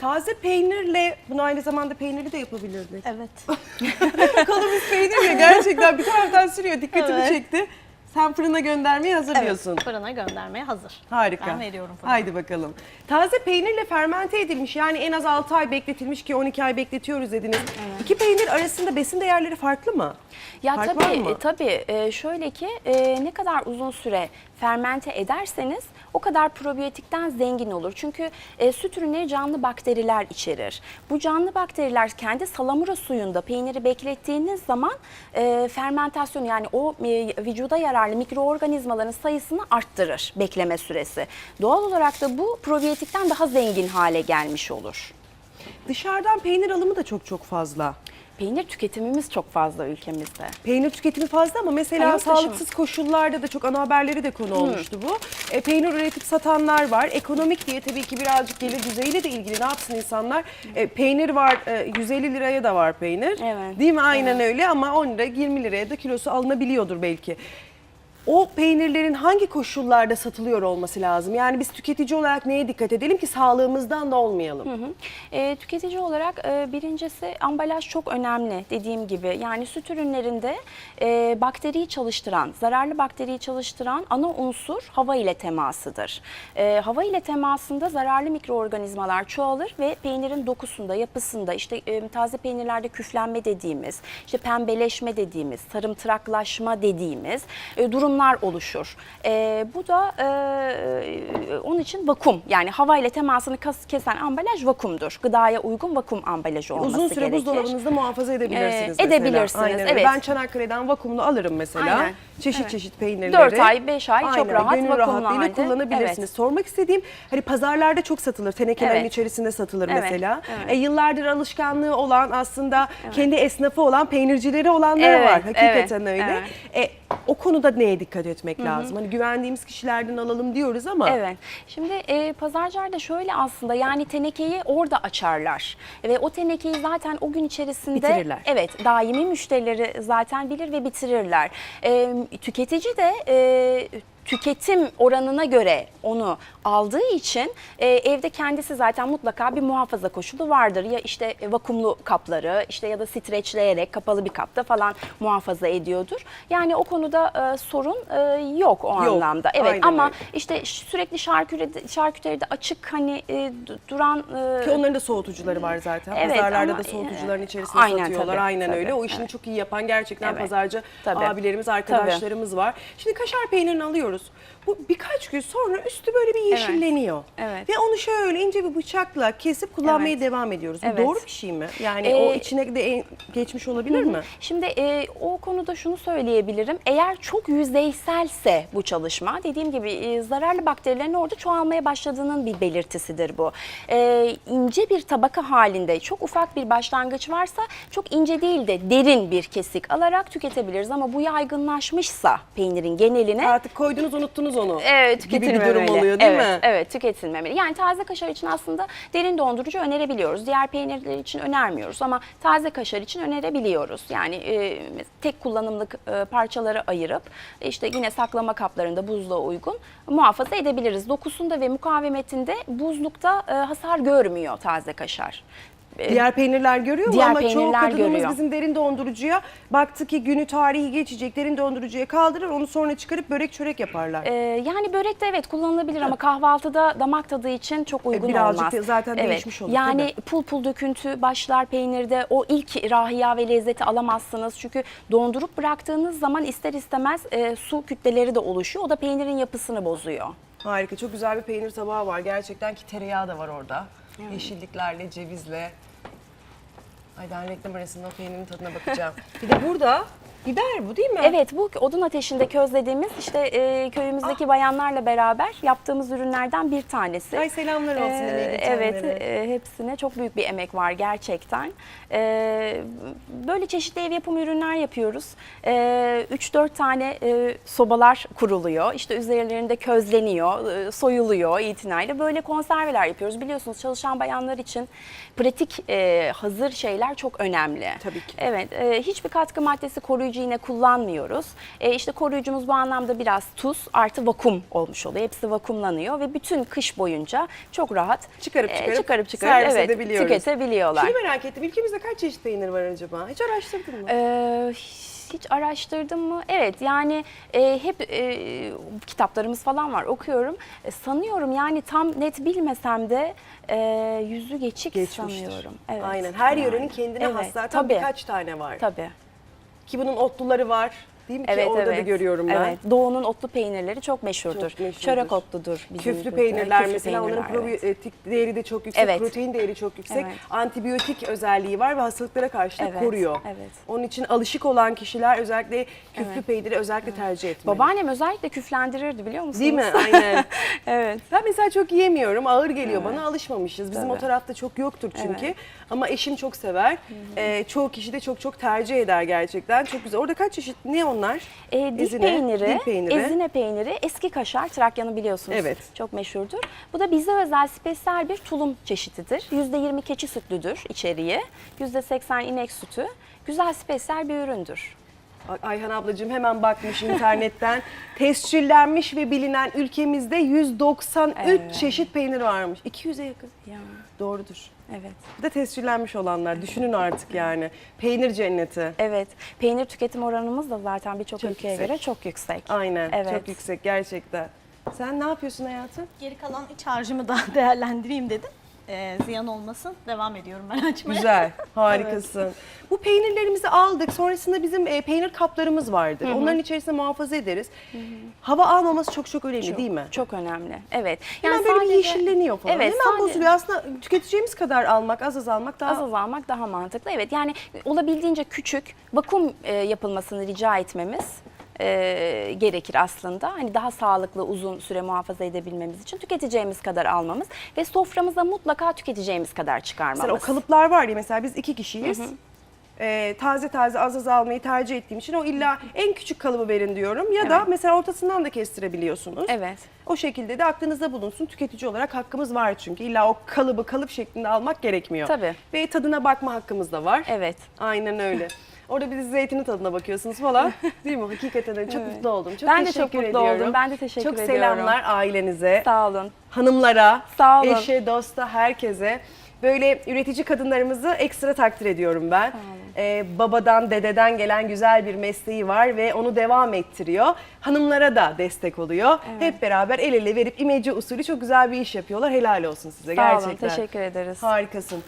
Taze peynirle bunu aynı zamanda peynirli de yapabilirdik. Evet. Kalımız peynirle gerçekten bir taraftan sürüyor. Dikkatimi Evet. çekti. Sen fırına göndermeyi hazırlıyorsun. Evet, fırına göndermeye hazır. Harika. Ben veriyorum fırına. Haydi bakalım. Taze peynirle fermente edilmiş yani en az 6 ay bekletilmiş ki 12 ay bekletiyoruz dediniz. İki peynir arasında besin değerleri farklı mı? Ya Fark var tabii mı? e, tabii e, şöyle ki e, ne kadar uzun süre fermente ederseniz o kadar probiyotikten zengin olur. Çünkü e, süt ürünleri canlı bakteriler içerir. Bu canlı bakteriler kendi salamura suyunda peyniri beklettiğiniz zaman e, fermentasyon yani o e, vücuda yararlı mikroorganizmaların sayısını arttırır bekleme süresi. Doğal olarak da bu probiyotikten daha zengin hale gelmiş olur. Dışarıdan peynir alımı da çok çok fazla. Peynir tüketimimiz çok fazla ülkemizde. Peynir tüketimi fazla ama mesela Ha, yurt dışı sağlıksız koşullarda da çok ana haberleri de konu olmuştu bu. E, peynir üretip satanlar var. Ekonomik diye tabii ki birazcık gelir düzeyiyle de ilgili ne yapsın insanlar? E, peynir var, e, 150 liraya da var peynir. Evet. Değil mi? Aynen öyle ama 10 lira 20 liraya da kilosu alınabiliyordur belki. O peynirlerin hangi koşullarda satılıyor olması lazım? Yani biz tüketici olarak neye dikkat edelim ki sağlığımızdan da olmayalım? Hı hı. E, tüketici olarak e, birincisi ambalaj çok önemli dediğim gibi. Yani süt ürünlerinde e, bakteriyi çalıştıran, zararlı bakteriyi çalıştıran ana unsur hava ile temasıdır. E, hava ile temasında zararlı mikroorganizmalar çoğalır ve peynirin dokusunda, yapısında işte e, taze peynirlerde küflenme dediğimiz, işte pembeleşme dediğimiz, sarımtıraklaşma dediğimiz e, durumlar oluşur. E, bu da e, onun için vakum yani hava ile temasını kesen ambalaj vakumdur. Gıdaya uygun vakum ambalajı olması Uzun süre gerekir. buzdolabınızda muhafaza edebilirsiniz mesela. edebilirsiniz, Aynen evet. Ben Çanakkale'den vakumlu alırım mesela. Aynen, Çeşit evet. çeşit peynirleri. Dört ay, beş ay çok Aynen, rahat gönül vakumlu halde. kullanabilirsiniz. Evet. Sormak istediğim hani pazarlarda çok satılır. Tenekelerin Evet. içerisinde satılır Evet, mesela. evet. E, yıllardır alışkanlığı olan aslında kendi esnafı olan peynircileri olanları Evet, var. Hakikaten evet, öyle. E, o konuda neye dikkat etmek lazım? Hani güvendiğimiz kişilerden alalım diyoruz ama Evet. Şimdi e, pazarcılar da şöyle aslında yani tenekeyi orada açarlar ve o tenekeyi zaten o gün içerisinde Bitirirler. Evet, daimi müşterileri zaten bilir ve bitirirler. E, tüketici de e, tüketim oranına göre onu aldığı için e, evde kendisi zaten mutlaka bir muhafaza koşulu vardır. Ya işte vakumlu kapları işte ya da streçleyerek kapalı bir kapta falan muhafaza ediyordur. Yani o konuda e, sorun e, yok o Yok, anlamda. Evet aynen ama öyle. işte sürekli şarküteride, şarküteride açık hani e, du- duran e, Ki onların da soğutucuları var zaten. Evet, Pazarlarda ama, da soğutucuların e, içerisinde aynen satıyorlar. tabii, aynen tabii, öyle. O işini evet. çok iyi yapan gerçekten Evet, pazarcı tabii. abilerimiz, arkadaşlarımız var. Şimdi kaşar peynirini alıyoruz. Bu birkaç gün sonra üstü böyle bir yeşilleniyor. evet. Ve onu şöyle ince bir bıçakla kesip kullanmaya Evet. devam ediyoruz. Bu Evet. doğru bir şey mi? Yani Ee, o içine de en- geçmiş olabilir mi? Şimdi e, o konuda şunu söyleyebilirim. Eğer çok yüzeyselse bu çalışma dediğim gibi e, zararlı bakterilerin orada çoğalmaya başladığının bir belirtisidir bu. E, ince bir tabaka halinde çok ufak bir başlangıç varsa çok ince değil de derin bir kesik alarak tüketebiliriz. Ama bu yaygınlaşmışsa peynirin geneline Artık koydunuz unuttunuz onu. Evet, gibi bir tüketilmemeli. durum oluyor değil evet, mi? Evet, tüketilmemeli. Yani taze kaşar için aslında derin dondurucu önerebiliyoruz. Diğer peynirler için önermiyoruz ama taze kaşar için önerebiliyoruz. Yani e, tek kullanımlık e, parçaları ayırıp işte yine saklama kaplarında buzluğa uygun muhafaza edebiliriz. Dokusunda ve mukavemetinde buzlukta e, hasar görmüyor taze kaşar. E, Diğer peynirler görüyor mu? Diğer Ama çoğu peynirler kadınımız görüyor. bizim derin dondurucuya baktı ki günü tarihi geçecek derin dondurucuya kaldırır onu sonra çıkarıp börek çörek yaparlar. Ee, yani börek de evet kullanılabilir ama kahvaltıda damak tadı için çok uygun E, birazcık olmaz. da zaten evet. değişmiş olur, Yani tabii. pul pul döküntü başlar peynirde o ilk rahiya ve lezzeti alamazsınız. Çünkü dondurup bıraktığınız zaman ister istemez e, su kütleleri de oluşuyor. O da peynirin yapısını bozuyor. Harika çok güzel bir peynir tabağı var gerçekten ki tereyağı da var orada. Yeşilliklerle cevizle. Ay ben reklam arasında o peynirin tadına bakacağım. bir de burada biber bu değil mi? Evet bu odun ateşinde közlediğimiz işte e, köyümüzdeki bayanlarla beraber yaptığımız ürünlerden bir tanesi. Ay selamlar olsun Ee, emeği evet, e, hepsine çok büyük bir emek var gerçekten. Ee, böyle çeşitli ev yapımı ürünler yapıyoruz. Ee, 3-4 tane e, sobalar kuruluyor. İşte üzerlerinde közleniyor, e, soyuluyor itinayla. Böyle konserveler yapıyoruz. Biliyorsunuz çalışan bayanlar için pratik e, hazır şeyler peynirler çok önemli. Tabii ki. Evet, e, hiçbir katkı maddesi koruyucu yine kullanmıyoruz. E, işte koruyucumuz bu anlamda biraz tuz artı vakum olmuş oluyor. Hepsi vakumlanıyor ve bütün kış boyunca çok rahat Çıkarıp e, çıkarıp çıkarıp çıkarıp servis evet, edebiliyoruz. tüketebiliyorlar. Şunu merak ettim. Ülkemizde kaç çeşit peynir var acaba? Hiç araştırdın mı? Ee, hiç araştırdım mı? Evet yani e, hep e, kitaplarımız falan var okuyorum. E, sanıyorum yani tam net bilmesem de e, yüzü geçik Geçmiştir. sanıyorum. Evet, Aynen. Her yörenin kendine Evet, has zaten tabii, birkaç tane var. Tabii. Ki bunun otluları var. Değil mi ki Evet, orada da evet. görüyorum ben. Evet. Doğu'nun otlu peynirleri çok meşhurdur. Çok meşhurdur. Çörek otludur. bizim Küflü peynirler Küflü mesela onların peynirler, evet. probiyotik değeri de çok yüksek, Evet. protein değeri çok yüksek, Evet. antibiyotik özelliği var ve hastalıklara karşı da Evet, koruyor. evet. Onun için alışık olan kişiler özellikle küflü Evet. peyniri özellikle tercih etmeli. Babaannem özellikle küflendirirdi biliyor musunuz? Değil mi? Aynen. evet. Ben mesela çok yiyemiyorum. Ağır geliyor bana. Alışmamışız. Bizim Tabii. o tarafta çok yoktur çünkü. Evet. Ama eşim çok sever. Ee, çoğu kişi de çok çok tercih eder gerçekten. Çok güzel. Orada kaç çeşit? Ne onlar? E, dil, Ezine, peyniri, dil peyniri. ezine peyniri, eski kaşar, Trakya'nı biliyorsunuz. Evet. Çok meşhurdur. Bu da bize özel spesiyel bir tulum çeşididir. %20 keçi sütlüdür içeriği. %80 inek sütü. Güzel spesiyel bir üründür. Ay- Ayhan ablacığım hemen bakmış internetten. Tescillenmiş ve bilinen ülkemizde 193 Evet. çeşit peynir varmış. 200'e yakın. Ya Doğrudur. evet. Bir de tescillenmiş olanlar. Düşünün artık yani. Peynir cenneti. Evet. Peynir tüketim oranımız da zaten birçok Çok ülkeye yüksek. göre çok yüksek. Aynen. Evet. Çok yüksek gerçekten. Sen ne yapıyorsun hayatım? Geri kalan iç harcımı da değerlendireyim dedim. Ee, ziyan olmasın. Devam ediyorum ben açmaya. Güzel, harikasın. Bu peynirlerimizi aldık. Sonrasında bizim e, peynir kaplarımız vardır. Onların içerisinde muhafaza ederiz. Hava almaması çok çok önemli değil mi? Çok önemli. Evet. Hemen böyle bir yeşilleniyor falan. Evet. Hemen sadece- bozuluyor. Aslında tüketeceğimiz kadar almak, az az almak daha... Az az almak daha mantıklı. Evet yani olabildiğince küçük vakum e, yapılmasını rica etmemiz e, gerekir aslında. Hani daha sağlıklı uzun süre muhafaza edebilmemiz için tüketeceğimiz kadar almamız ve soframıza mutlaka tüketeceğimiz kadar çıkarmamız. Mesela o kalıplar var ya mesela biz iki kişiyiz. Ee, taze taze az az almayı tercih ettiğim için o illa en küçük kalıbı verin diyorum. Ya da Evet. mesela ortasından da kestirebiliyorsunuz. Evet. O şekilde de aklınızda bulunsun. Tüketici olarak hakkımız var çünkü. illa o kalıbı kalıp şeklinde almak gerekmiyor. Tabii. Ve tadına bakma hakkımız da var. Evet. Aynen öyle. Orada bir zeytinin tadına bakıyorsunuz falan. Değil mi? Hakikaten öyle. çok Evet. mutlu oldum. Çok Ben de teşekkür çok mutlu ediyorum. oldum. Ben de teşekkür çok ediyorum. selamlar ailenize, Sağ olun. hanımlara, Sağ olun. eşe, dosta, herkese. Böyle üretici kadınlarımızı ekstra takdir ediyorum ben. Ee, babadan, dededen gelen güzel bir mesleği var ve onu devam ettiriyor. Hanımlara da destek oluyor. Hep beraber el ele verip imece usulü çok güzel bir iş yapıyorlar. Helal olsun size Sağ olun. gerçekten. Teşekkür ederiz. Harikasın.